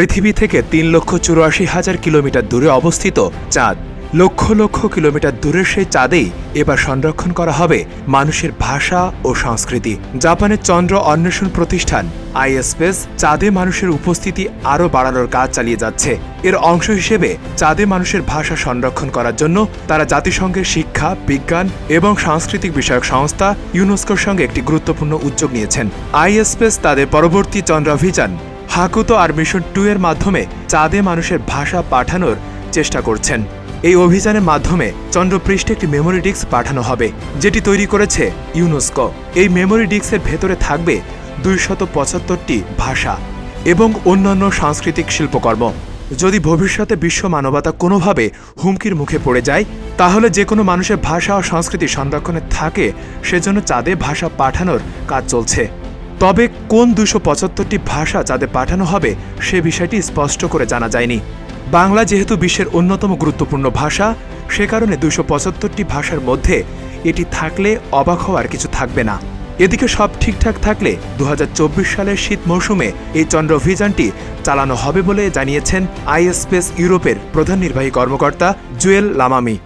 পৃথিবী থেকে তিন লক্ষ চুরাশি হাজার কিলোমিটার দূরে অবস্থিত চাঁদ। লক্ষ লক্ষ কিলোমিটার দূরের সেই চাঁদেই এবার সংরক্ষণ করা হবে মানুষের ভাষা ও সংস্কৃতি। জাপানের চন্দ্র অন্বেষণ প্রতিষ্ঠান আইএসপেস চাঁদে মানুষের উপস্থিতি আরও বাড়ানোর কাজ চালিয়ে যাচ্ছে। এর অংশ হিসেবে চাঁদে মানুষের ভাষা সংরক্ষণ করার জন্য তারা জাতিসংঘের শিক্ষা, বিজ্ঞান এবং সাংস্কৃতিক বিষয়ক সংস্থা ইউনেস্কোর সঙ্গে একটি গুরুত্বপূর্ণ উদ্যোগ নিয়েছেন। আইএসপেস তাদের পরবর্তী চন্দ্রাভিযান হাকুতো আর মিশন টু এর মাধ্যমে চাঁদে মানুষের ভাষা পাঠানোর চেষ্টা করছেন। এই অভিযানের মাধ্যমে চন্দ্রপৃষ্ঠে একটি মেমোরি ডিস্ক পাঠানো হবে, যেটি তৈরি করেছে ইউনেস্কো। এই মেমোরি ডিস্কের ভেতরে থাকবে দুইশত পঁচাত্তরটি ভাষা এবং অন্যান্য সাংস্কৃতিক শিল্পকর্ম। যদি ভবিষ্যতে বিশ্ব মানবতা কোনোভাবে হুমকির মুখে পড়ে যায়, তাহলে যে কোনো মানুষের ভাষা ও সংস্কৃতি সংরক্ষণে থাকে, সেজন্য চাঁদে ভাষা পাঠানোর কাজ চলছে। তবে কোন দুশো পঁচাত্তরটি ভাষা যাদের পাঠানো হবে সে বিষয়টি স্পষ্ট করে জানা যায়নি। বাংলা যেহেতু বিশ্বের অন্যতম গুরুত্বপূর্ণ ভাষা, সে কারণে দুশো পঁচাত্তরটি ভাষার মধ্যে এটি থাকলে অবাক হওয়ার কিছু থাকবে না। এদিকে সব ঠিকঠাক থাকলে দু হাজার চব্বিশ সালের শীত মৌসুমে এই চন্দ্র অভিযানটি চালানো হবে বলে জানিয়েছেন আইএসপেস ইউরোপের প্রধান নির্বাহী কর্মকর্তা জুয়েল লামামি।